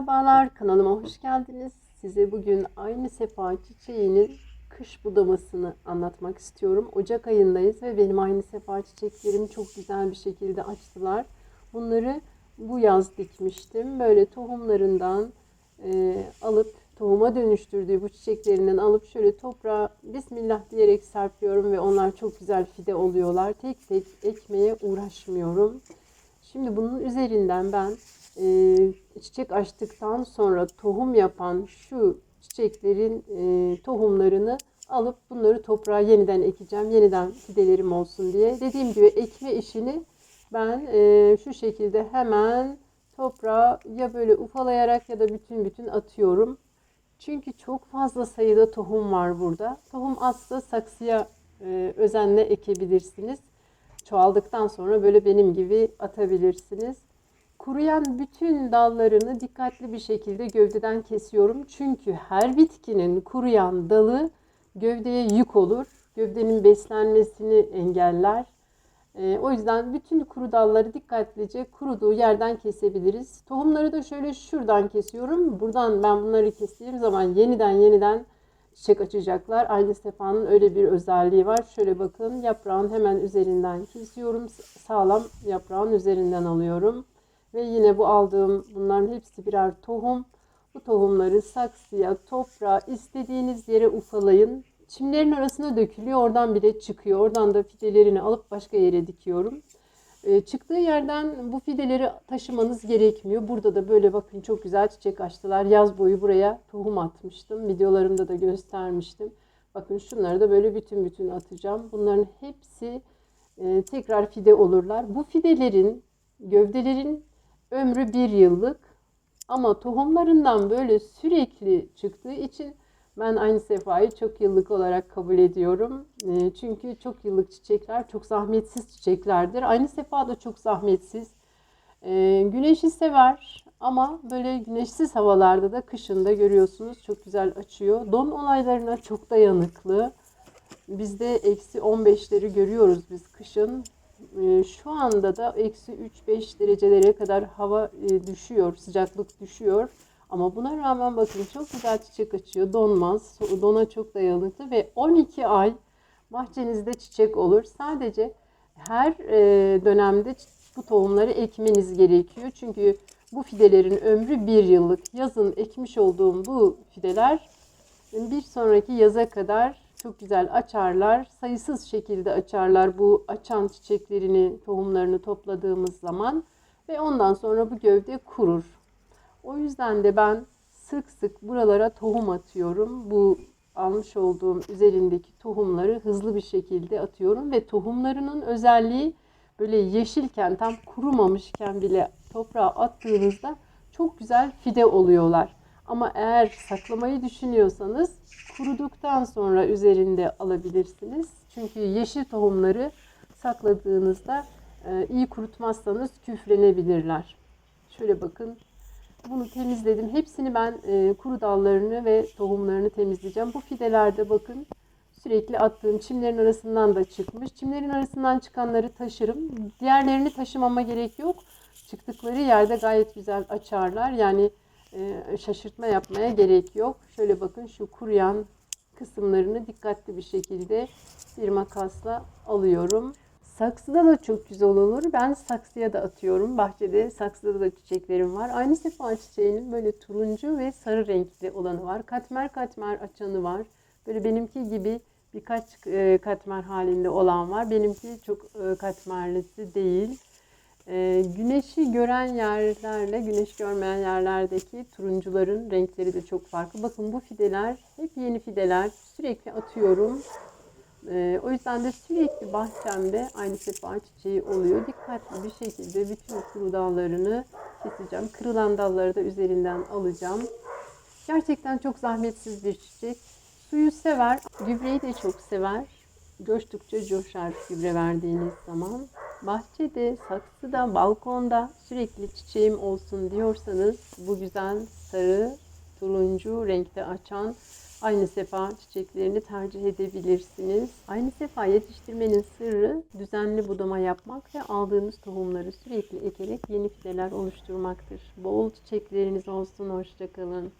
Merhabalar kanalıma hoş geldiniz. Size bugün aynı sefa çiçeğinin kış budamasını anlatmak istiyorum. Ocak ayındayız ve benim aynı sefa çiçeklerim çok güzel bir şekilde açtılar. Bunları bu yaz dikmiştim. Böyle tohumlarından e, alıp tohuma dönüştürdüğü bu çiçeklerinden alıp şöyle toprağa Bismillah diyerek serpiyorum ve onlar çok güzel fide oluyorlar. Tek tek ekmeye uğraşmıyorum. Şimdi bunun üzerinden ben e, çiçek açtıktan sonra tohum yapan şu çiçeklerin e, tohumlarını alıp bunları toprağa yeniden ekeceğim. Yeniden fidelerim olsun diye. Dediğim gibi ekme işini ben e, şu şekilde hemen toprağa ya böyle ufalayarak ya da bütün bütün atıyorum. Çünkü çok fazla sayıda tohum var burada. Tohum azsa saksıya e, özenle ekebilirsiniz. Çoğaldıktan sonra böyle benim gibi atabilirsiniz. Kuruyan bütün dallarını dikkatli bir şekilde gövdeden kesiyorum. Çünkü her bitkinin kuruyan dalı gövdeye yük olur. Gövdenin beslenmesini engeller. Ee, o yüzden bütün kuru dalları dikkatlice kuruduğu yerden kesebiliriz. Tohumları da şöyle şuradan kesiyorum. Buradan ben bunları kestiğim zaman yeniden yeniden çiçek açacaklar. Aynı sefanın öyle bir özelliği var. Şöyle bakın yaprağın hemen üzerinden kesiyorum. Sağlam yaprağın üzerinden alıyorum. Ve yine bu aldığım bunların hepsi birer tohum. Bu tohumları saksıya, toprağa, istediğiniz yere ufalayın. Çimlerin arasına dökülüyor. Oradan bile çıkıyor. Oradan da fidelerini alıp başka yere dikiyorum. Ee, çıktığı yerden bu fideleri taşımanız gerekmiyor. Burada da böyle bakın çok güzel çiçek açtılar. Yaz boyu buraya tohum atmıştım. Videolarımda da göstermiştim. Bakın şunları da böyle bütün bütün atacağım. Bunların hepsi e, tekrar fide olurlar. Bu fidelerin, gövdelerin ömrü bir yıllık. Ama tohumlarından böyle sürekli çıktığı için ben aynı sefayı çok yıllık olarak kabul ediyorum. E, çünkü çok yıllık çiçekler çok zahmetsiz çiçeklerdir. Aynı sefa da çok zahmetsiz. E, güneşi sever ama böyle güneşsiz havalarda da kışında görüyorsunuz çok güzel açıyor. Don olaylarına çok dayanıklı. Bizde eksi 15'leri görüyoruz biz kışın. E, şu anda da eksi 3-5 derecelere kadar hava e, düşüyor, sıcaklık düşüyor. Ama buna rağmen bakın çok güzel çiçek açıyor. Donmaz. Dona çok dayanıklı ve 12 ay bahçenizde çiçek olur. Sadece her e, dönemde bu tohumları ekmeniz gerekiyor. Çünkü bu fidelerin ömrü bir yıllık. Yazın ekmiş olduğum bu fideler bir sonraki yaza kadar çok güzel açarlar. Sayısız şekilde açarlar bu açan çiçeklerini, tohumlarını topladığımız zaman ve ondan sonra bu gövde kurur. O yüzden de ben sık sık buralara tohum atıyorum. Bu almış olduğum üzerindeki tohumları hızlı bir şekilde atıyorum ve tohumlarının özelliği böyle yeşilken tam kurumamışken bile toprağa attığınızda çok güzel fide oluyorlar. Ama eğer saklamayı düşünüyorsanız kuruduktan sonra üzerinde alabilirsiniz. Çünkü yeşil tohumları sakladığınızda e, iyi kurutmazsanız küflenebilirler. Şöyle bakın bunu temizledim. Hepsini ben e, kuru dallarını ve tohumlarını temizleyeceğim. Bu fidelerde bakın sürekli attığım çimlerin arasından da çıkmış. Çimlerin arasından çıkanları taşırım. Diğerlerini taşımama gerek yok. Çıktıkları yerde gayet güzel açarlar. Yani şaşırtma yapmaya gerek yok. Şöyle bakın şu kuruyan kısımlarını dikkatli bir şekilde bir makasla alıyorum. Saksıda da çok güzel olur. Ben saksıya da atıyorum. Bahçede saksıda da çiçeklerim var. Aynı sefa çiçeğinin böyle turuncu ve sarı renkli olanı var. Katmer katmer açanı var. Böyle benimki gibi birkaç e, katmer halinde olan var. Benimki çok e, katmerlisi değil. E, güneşi gören yerlerle güneş görmeyen yerlerdeki turuncuların renkleri de çok farklı. Bakın bu fideler hep yeni fideler. Sürekli atıyorum. Ee, o yüzden de sürekli bahçemde aynı sefa çiçeği oluyor. Dikkatli bir şekilde bütün kuru dallarını keseceğim. Kırılan dalları da üzerinden alacağım. Gerçekten çok zahmetsiz bir çiçek. Suyu sever, gübreyi de çok sever. Coştukça coşar gübre verdiğiniz zaman. Bahçede, saksıda, balkonda sürekli çiçeğim olsun diyorsanız bu güzel sarı, turuncu renkte açan aynı sefa çiçeklerini tercih edebilirsiniz. Aynı sefa yetiştirmenin sırrı düzenli budama yapmak ve aldığınız tohumları sürekli ekerek yeni fideler oluşturmaktır. Bol çiçekleriniz olsun, hoşçakalın.